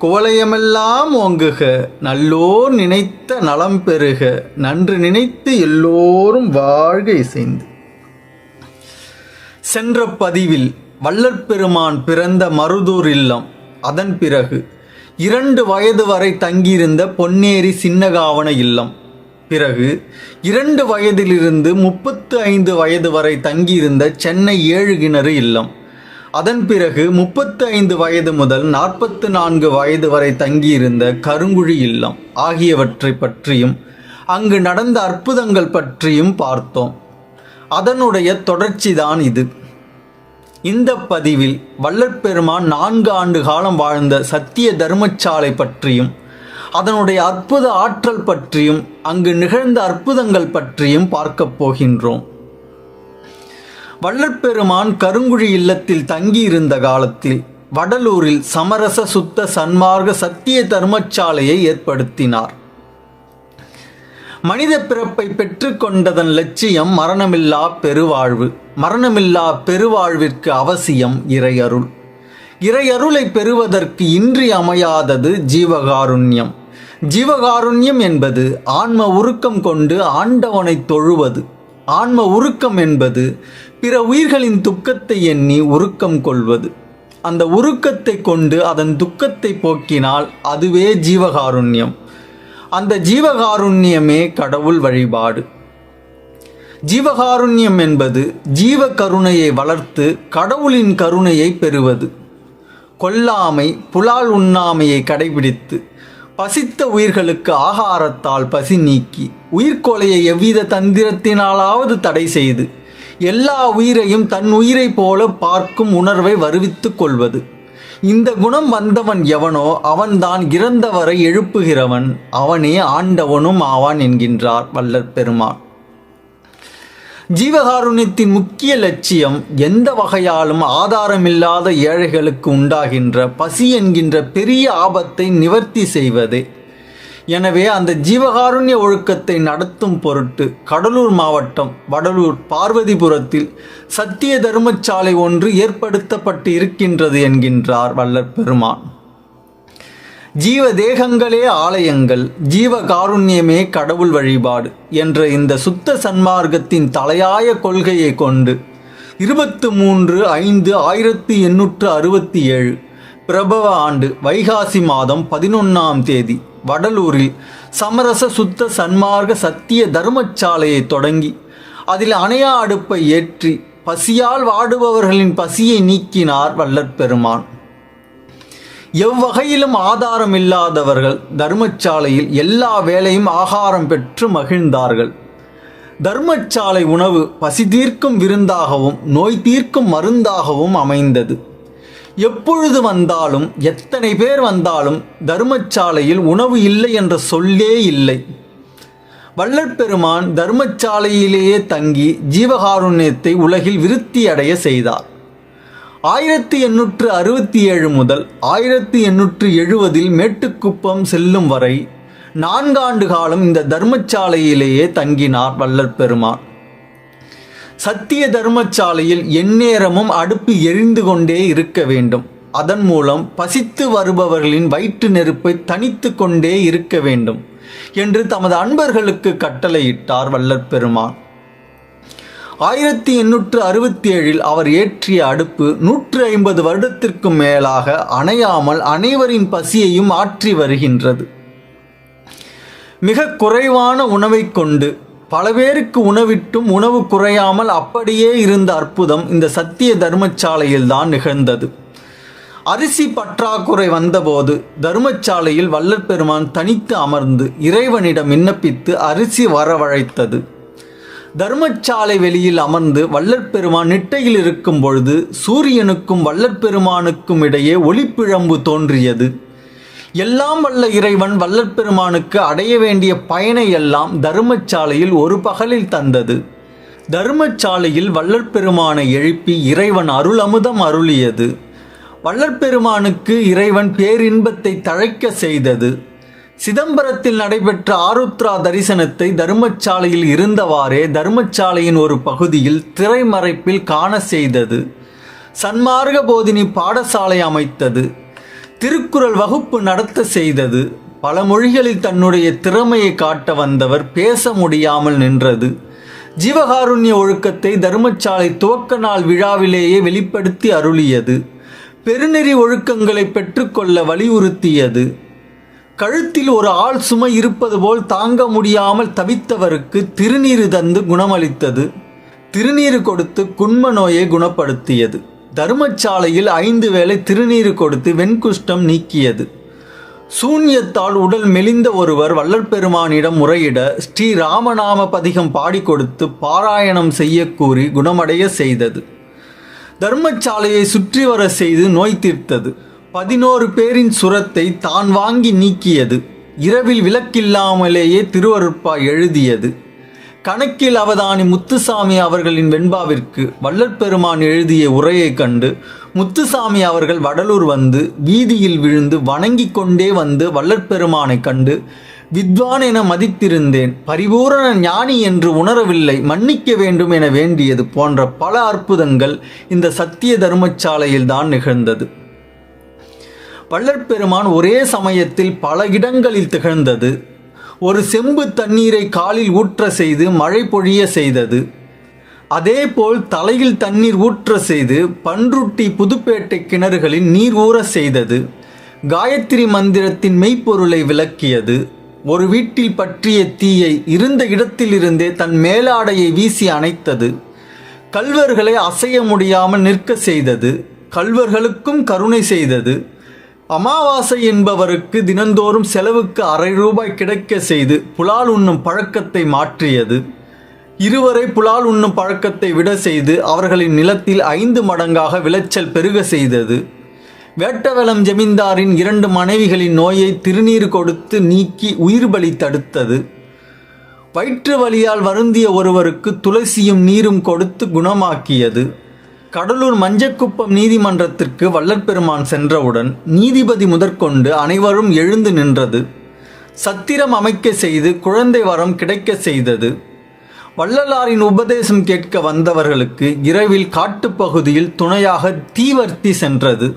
குவளையமெல்லாம் ஓங்குக நல்லோர் நினைத்த நலம் பெறுக நன்று நினைத்து எல்லோரும் வாழ்க இசைந்து. சென்ற பதிவில் வள்ளற்பெருமான் பிறந்த மருதூர் இல்லம் அதன் பிறகு இரண்டு வயது வரை தங்கியிருந்த பொன்னேரி சின்னகாவன இல்லம் பிறகு இரண்டு வயதிலிருந்து முப்பத்து ஐந்து வயது வரை தங்கியிருந்த சென்னை ஏழு கிணறு இல்லம் அதன் பிறகு முப்பத்து ஐந்து வயது முதல் நாற்பத்து நான்கு வயது வரை தங்கியிருந்த கருங்குழி இல்லம் ஆகியவற்றை பற்றியும் அங்கு நடந்த அற்புதங்கள் பற்றியும் பார்த்தோம். அதனுடைய தொடர்ச்சிதான் இது. இந்த பதிவில் வல்லற்பெருமான் நான்கு ஆண்டு காலம் வாழ்ந்த சத்திய தர்மசாலை பற்றியும் அதனுடைய அற்புத ஆற்றல் பற்றியும் அங்கு நிகழ்ந்த அற்புதங்கள் பற்றியும் பார்க்கப் போகின்றோம். வள்ளற்பெருமான் கருங்குழி இல்லத்தில் தங்கியிருந்த காலத்தில் வடலூரில் சமரச சுத்த சன்மார்க்க சத்திய தர்மசாலையை ஏற்படுத்தினார். மனித பிறப்பை பெற்றுக்கொண்டதன் லட்சியம் மரணமில்லா பெருவாழ்வு. மரணமில்லா பெருவாழ்விற்கு அவசியம் இறையருள். இறையருளை பெறுவதற்கு இன்றி அமையாதது ஜீவகாருண்யம். ஜீவகாருண்யம் என்பது ஆன்ம உருக்கம் கொண்டு ஆண்டவனை தொழுவது. ஆன்ம உருக்கம் என்பது பிற உயிர்களின் துக்கத்தை எண்ணி உருக்கம் கொள்வது. அந்த உருக்கத்தை கொண்டு அதன் துக்கத்தை போக்கினால் அதுவே ஜீவகாருண்யம். அந்த ஜீவகாருண்யமே கடவுள் வழிபாடு. ஜீவகாருண்யம் என்பது ஜீவ கருணையை வளர்த்து கடவுளின் கருணையை பெறுவது. கொல்லாமை புலால் உண்ணாமையை கடைபிடித்து பசித்த உயிர்களுக்கு ஆகாரத்தால் பசி நீக்கி உயிர்கொலையை எவ்வித தந்திரத்தினாலாவது தடை செய்து எல்லா உயிரையும் தன் உயிரைப் போல பார்க்கும் உணர்வை வருவித்துக் கொள்வது. இந்த குணம் வந்தவன் எவனோ அவன்தான் இறந்தவரை எழுப்புகிறவன். அவனே ஆண்டவனும் ஆவான் என்கின்றார் வல்லற் பெருமான். ஜீவகாருண்யத்தின் முக்கிய லட்சியம் எந்த வகையாலும் ஆதாரமில்லாத ஏழைகளுக்கு உண்டாகின்ற பசி என்கின்ற பெரிய ஆபத்தை நிவர்த்தி செய்வதே. எனவே அந்த ஜீவகாருண்ய ஒழுக்கத்தை நடத்தும் பொருட்டு கடலூர் மாவட்டம் வடலூர் பார்வதிபுரத்தில் சத்திய தர்மச்சாலை ஒன்று ஏற்படுத்தப்பட்டு இருக்கின்றது என்கின்றார் வல்லற் பெருமான். ஜீவ தேகங்களே ஆலயங்கள் ஜீவ காருண்யமே கடவுள் வழிபாடு என்ற இந்த சுத்த சன்மார்க்கத்தின் தலையாய கொள்கையை கொண்டு இருபத்து மூன்று ஐந்து ஆயிரத்தி எண்ணூற்று அறுபத்தி ஏழு பிரபவ ஆண்டு வைகாசி மாதம் பதினொன்றாம் தேதி வடலூரில் சமரச சுத்த சன்மார்க்க சத்திய தர்மச்சாலையை தொடங்கி அதில் அணையா அடுப்பை ஏற்றி பசியால் வாடுபவர்களின் பசியை நீக்கினார் வல்லற்பெருமான் எவ்வகையிலும் ஆதாரம் இல்லாதவர்கள் தர்மசாலையில் எல்லா வேலையும் ஆகாரம் பெற்று மகிழ்ந்தார்கள். தர்மசாலை உணவு பசி தீர்க்கும் விருந்தாகவும் நோய் தீர்க்கும் மருந்தாகவும் அமைந்தது. எப்பொழுது வந்தாலும் எத்தனை பேர் வந்தாலும் தர்மச்சாலையில் உணவு இல்லை என்ற சொல்லே இல்லை. வள்ளற்பெருமான் தர்மச்சாலையிலேயே தங்கி ஜீவகாருண்யத்தை உலகில் விருத்தியடைய செய்தார். ஆயிரத்தி எண்ணூற்று அறுபத்தி ஏழு முதல் ஆயிரத்தி எண்ணூற்று எழுபதில் மேட்டுக்குப்பம் செல்லும் வரை நான்காண்டு காலம் இந்த தர்மசாலையிலேயே தங்கினார் வள்ளற்பெருமான் சத்திய தர்மசாலையில் எந்நேரமும் அடுப்பு எரிந்து கொண்டே இருக்க வேண்டும். அதன் மூலம் பசித்து வருபவர்களின் வயிற்று நெருப்பை தனித்து கொண்டே இருக்க வேண்டும் என்று தமது அன்பர்களுக்கு கட்டளையிட்டார் வல்லற் பெருமான். ஆயிரத்தி எண்ணூற்று அறுபத்தி ஏழில் அவர் ஏற்றிய அடுப்பு நூற்று ஐம்பது வருடத்திற்கு மேலாக அணையாமல் அனைவரின் பசியையும் ஆற்றி வருகின்றது. மிக குறைவான உணவை கொண்டு பல பேருக்கு உணவிட்டும் உணவு குறையாமல் அப்படியே இருந்த அற்புதம் இந்த சத்திய தர்மசாலையில் தான் நிகழ்ந்தது. அரிசி பற்றாக்குறை வந்தபோது தர்மசாலையில் வல்லற்பெருமான் தனித்து அமர்ந்து இறைவனிடம் விண்ணப்பித்து அரிசி வரவழைத்தது. தர்மசாலை வெளியில் அமர்ந்து வள்ளற்பெருமான் நிட்டையில் இருக்கும் பொழுது சூரியனுக்கும் வல்லற்பெருமானுக்கும் இடையே ஒளிப்பிழம்பு தோன்றியது. எல்லாம் வல்ல இறைவன் வல்லற்பெருமானுக்கு அடைய வேண்டிய பயனை எல்லாம் தருமச்சாலையில் ஒரு பகலில் தந்தது. தருமச்சாலையில் வல்லற்பெருமானை எழுப்பி இறைவன் அருளமுதம் அருளியது. வல்லற்பெருமானுக்கு இறைவன் பேரின்பத்தை தழைக்க செய்தது. சிதம்பரத்தில் நடைபெற்ற ஆருத்ரா தரிசனத்தை தருமச்சாலையில் இருந்தவாறே தருமச்சாலையின் ஒரு பகுதியில் திரைமறைப்பில் காண செய்தது. சன்மார்க போதினி பாடசாலை அமைத்தது. திருக்குறள் வகுப்பு நடத்த செய்தது பல மொழிகளில் தன்னுடைய திறமையை காட்ட வந்தவர் பேச முடியாமல் நின்றது. ஜீவகாருண்ய ஒழுக்கத்தை தர்மச்சாலை துவக்க நாள் விழாவிலேயே வெளிப்படுத்தி அருளியது. பெருநெறி ஒழுக்கங்களை பெற்றுக்கொள்ள வலியுறுத்தியது. கழுத்தில் ஒரு ஆள் சுமை இருப்பது போல் தாங்க முடியாமல் தவித்தவருக்கு திருநீறு தந்து குணமளித்தது. திருநீறு கொடுத்து குண்ம நோயை குணப்படுத்தியது. தர்மச்சாலையில் ஐந்து வேளை திருநீர் கொடுத்து வெண்குஷ்டம் நீக்கியது. சூன்யத்தால் உடல் மெலிந்த ஒருவர் வள்ளற்பெருமானிடம் முறையிட ஸ்ரீ ராமநாம பதிகம் பாடி கொடுத்து பாராயணம் செய்ய கூறி குணமடைய செய்தது. தர்மச்சாலையை சுற்றி வர செய்து நோய் தீர்த்தது. பதினோரு பேரின் சுரத்தை தான் வாங்கி நீக்கியது. இரவில் விளக்கில்லாமலேயே திருவருட்பா எழுதியது. கணக்கில் அவதானி முத்துசாமி அவர்களின் வெண்பாவிற்கு வள்ளற்பெருமான் எழுதிய உரையைக் கண்டு முத்துசாமி அவர்கள் வடலூர் வந்து வீதியில் விழுந்து வணங்கிக் கொண்டே வந்து வள்ளற்பெருமானைக் கண்டு வித்வான் என மதித்திருந்தேன் பரிபூரண ஞானி என்று உணரவில்லை மன்னிக்க வேண்டும் என வேண்டியது போன்ற பல அற்புதங்கள் இந்த சத்திய தர்மச்சாலையில்தான் நிகழ்ந்தது. வள்ளற்பெருமான் ஒரே சமயத்தில் பல இடங்களில் திகழ்ந்தது. ஒரு செம்பு தண்ணீரை காலில் ஊற்ற செய்து மழை பொழிய செய்தது. அதேபோல் தலையில் தண்ணீர் ஊற்ற செய்து பன்ருட்டி புதுப்பேட்டை கிணறுகளில் நீர் ஊற செய்தது. காயத்ரி மந்திரத்தின் மெய்ப்பொருளை விளக்கியது. ஒரு வீட்டில் பற்றிய தீயை இருந்த இடத்திலிருந்தே தன் மேலாடையை வீசி அணைத்தது. கல்வர்களை அசைய முடியாமல் நிற்க செய்தது. கல்வர்களுக்கும் கருணை செய்தது. அமாவாசை என்பவருக்கு தினந்தோறும் செலவுக்கு அரை ரூபாய் கிடைக்க செய்து புலால் உண்ணும் பழக்கத்தை மாற்றியது. இருவரை புலால் உண்ணும் பழக்கத்தை விட செய்து அவர்களின் நிலத்தில் ஐந்து மடங்காக விளைச்சல் பெருக செய்தது. வேட்டவலம் ஜமீன்தாரின் இரண்டு மனைவிகளின் நோயை திருநீர் கொடுத்து நீக்கி உயிர் பலி தடுத்தது. வயிற்று வலியால் வருந்திய ஒருவருக்கு துளசியும் நீரும் கொடுத்து குணமாக்கியது. கடலூர் மஞ்சக்குப்பம் நீதிமன்றத்திற்கு வள்ளற்பெருமான் சென்றவுடன் நீதிபதி முதற்கொண்டு அனைவரும் எழுந்து நின்றது. சத்திரம் அமைக்க செய்து குழந்தை வரம் கிடைக்க செய்தது. வள்ளலாரின் உபதேசம் கேட்க வந்தவர்களுக்கு இரவில் காட்டுப்பகுதியில் துணையாக தீவர்த்தி சென்றது.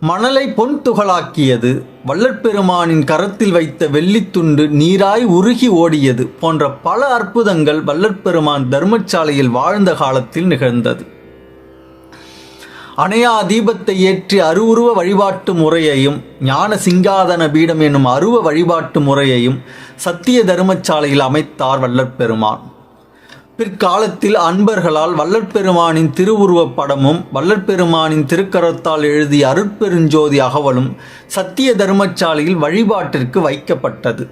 மணலை பொன் துகளாக்கியது. வள்ளற்பெருமானின் கரத்தில் வைத்த வெள்ளித்துண்டு நீராய் உருகி ஓடியது போன்ற பல அற்புதங்கள் வள்ளற்பெருமான் தர்மசாலையில் வாழ்ந்த காலத்தில் நிகழ்ந்தது. அணையா தீபத்தை ஏற்றி அருவுருவ வழிபாட்டு முறையையும் ஞான சிங்காதன பீடம் என்னும் அருவ வழிபாட்டு முறையையும் சத்திய தர்மச்சாலையில் அமைத்தார் வல்லற்பெருமான். பிற்காலத்தில் அன்பர்களால் வல்லற்பெருமானின் திருவுருவப் படமும் வல்லற்பெருமானின் திருக்கரத்தால் எழுதிய அருட்பெருஞ்சோதி அகவலும் சத்திய தர்மச்சாலையில் வழிபாட்டிற்கு வைக்கப்பட்டது.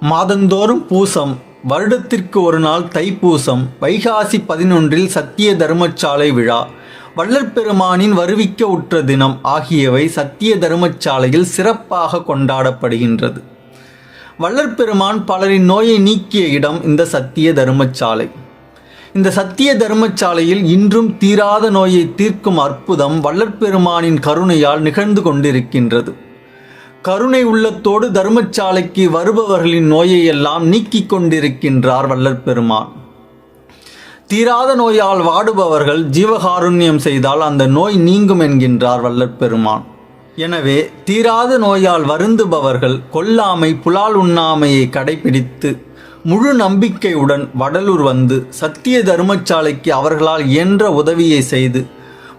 மாதந்தோறும் பூசம் வருடத்திற்கு ஒரு நாள் தைப்பூசம் வைகாசி பதினொன்றில் சத்திய தர்மச்சாலை விழா வள்ளற்பெருமானின் வருவிக்க உற்ற தினம் ஆகியவை சத்திய தர்மச்சாலையில் சிறப்பாக கொண்டாடப்படுகின்றது. வள்ளற்பெருமான் பலரின் நோயை நீக்கிய இடம் இந்த சத்திய தர்மச்சாலை. இந்த சத்திய தர்மச்சாலையில் இன்றும் தீராத நோயை தீர்க்கும் அற்புதம் வள்ளற்பெருமானின் கருணையால் நிகழ்ந்து கொண்டிருக்கின்றது. கருணை உள்ளத்தோடு தர்மச்சாலைக்கு வருபவர்களின் நோயையெல்லாம் நீக்கிக் கொண்டிருக்கின்றார் வள்ளற்பெருமான் தீராத நோயால் வாடுபவர்கள் ஜீவகாருண்யம் செய்தால் அந்த நோய் நீங்கும் என்கின்றார் வல்லற்பெருமான் எனவே தீராத நோயால் வருந்துபவர்கள் கொல்லாமை புலால் உண்ணாமையை கடைபிடித்து முழு நம்பிக்கையுடன் வடலூர் வந்து சத்திய தர்மச்சாலைக்கு அவர்களால் இயன்ற உதவியை செய்து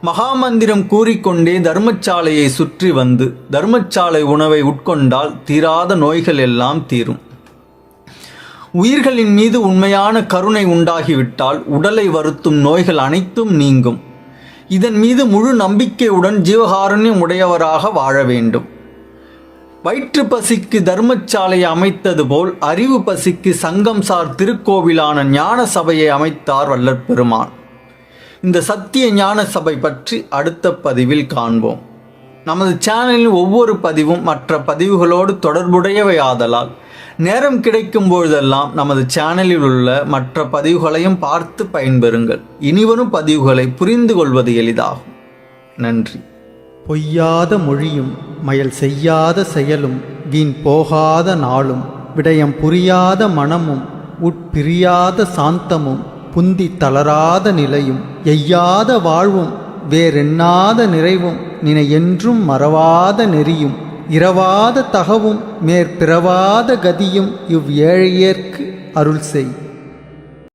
மகாமந்திரம் கூறிக்கொண்டே தர்மசாலையை சுற்றி வந்து தர்மசாலை உணவை உட்கொண்டால் தீராத நோய்கள் எல்லாம் தீரும். உயிர்களின் மீது உண்மையான கருணை உண்டாகிவிட்டால் உடலை வருத்தும் நோய்கள் அனைத்தும் நீங்கும். இதன் மீது முழு நம்பிக்கையுடன் ஜீவகாருண்யம் உடையவராக வாழ வேண்டும். வயிற்று பசிக்கு தர்மச்சாலை அமைத்தது போல் அறிவு பசிக்கு சங்கம் சார் திருக்கோவிலான ஞான சபையை அமைத்தார் வல்லற்பெருமான் இந்த சத்திய ஞான சபை பற்றி அடுத்த பதிவில் காண்போம். நமது சேனலில் ஒவ்வொரு பதிவும் மற்ற பதிவுகளோடு தொடர்புடையவை ஆதலால் நேரம் கிடைக்கும் பொழுதெல்லாம் நமது சேனலில் உள்ள மற்ற பதிவுகளையும் பார்த்து பயன்பெறுங்கள். இனிவரும் பதிவுகளை புரிந்து கொள்வது எளிதாகும். நன்றி. பொய்யாத மொழியும் மயல் செய்யாத செயலும் வீண் போகாத நாளும் விடயம் புரியாத மனமும் உட்பிரியாத சாந்தமும் புந்தி தளராத நிலையும் எய்யாத வாழ்வும் வேறெண்ணாத நிறைவும் நினை என்றும் மறவாத நெறியும் இரவாத தகவும் மேற்பிறவாத கதியும் இவ் ஏழையர்க்கு அருள் செய்